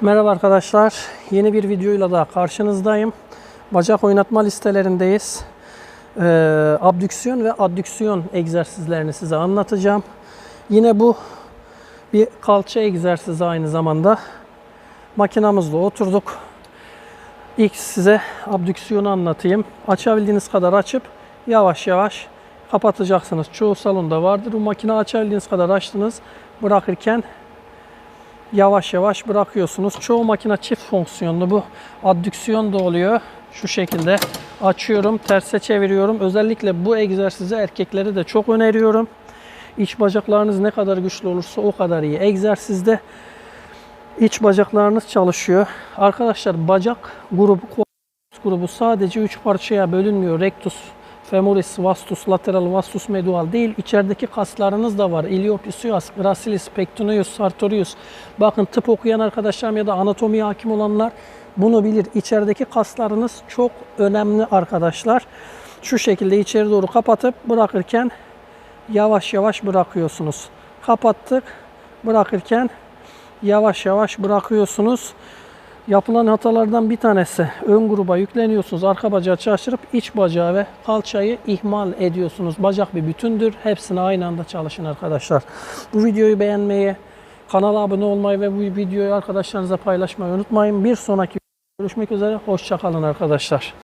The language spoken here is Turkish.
Merhaba arkadaşlar. Yeni bir videoyla daha karşınızdayım. Bacak oynatma listelerindeyiz. Ee, abdüksiyon ve addüksiyon egzersizlerini size anlatacağım. Yine bu bir kalça egzersizi aynı zamanda. Makinamızda oturduk. İlk size abdüksiyonu anlatayım. Açabildiğiniz kadar açıp yavaş yavaş kapatacaksınız. Çoğu salonda vardır. Bu makine açabildiğiniz kadar açtınız. Bırakırken yavaş yavaş bırakıyorsunuz. Çoğu makine çift fonksiyonlu. Bu addüksiyon da oluyor. Şu şekilde açıyorum, terse çeviriyorum. Özellikle bu egzersizi erkeklere de çok öneriyorum. İç bacaklarınız ne kadar güçlü olursa o kadar iyi. Egzersizde iç bacaklarınız çalışıyor. Arkadaşlar bacak grubu, grubu sadece 3 parçaya bölünmüyor. Rectus, femoris, vastus, lateral, vastus, medial değil. İçerideki kaslarınız da var. Iliopsoas, gracilis, pectineus, sartorius. Bakın tıp okuyan arkadaşlarım ya da anatomiye hakim olanlar bunu bilir. İçerideki kaslarınız çok önemli arkadaşlar. Şu şekilde içeri doğru kapatıp bırakırken yavaş yavaş bırakıyorsunuz. Kapattık. Bırakırken yavaş yavaş bırakıyorsunuz. Yapılan hatalardan bir tanesi ön gruba yükleniyorsunuz. Arka bacağı çalıştırıp iç bacağı ve kalçayı ihmal ediyorsunuz. Bacak bir bütündür. Hepsini aynı anda çalışın arkadaşlar. Bu videoyu beğenmeyi, kanala abone olmayı ve bu videoyu arkadaşlarınıza paylaşmayı unutmayın. Bir sonraki görüşmek üzere. Hoşçakalın arkadaşlar.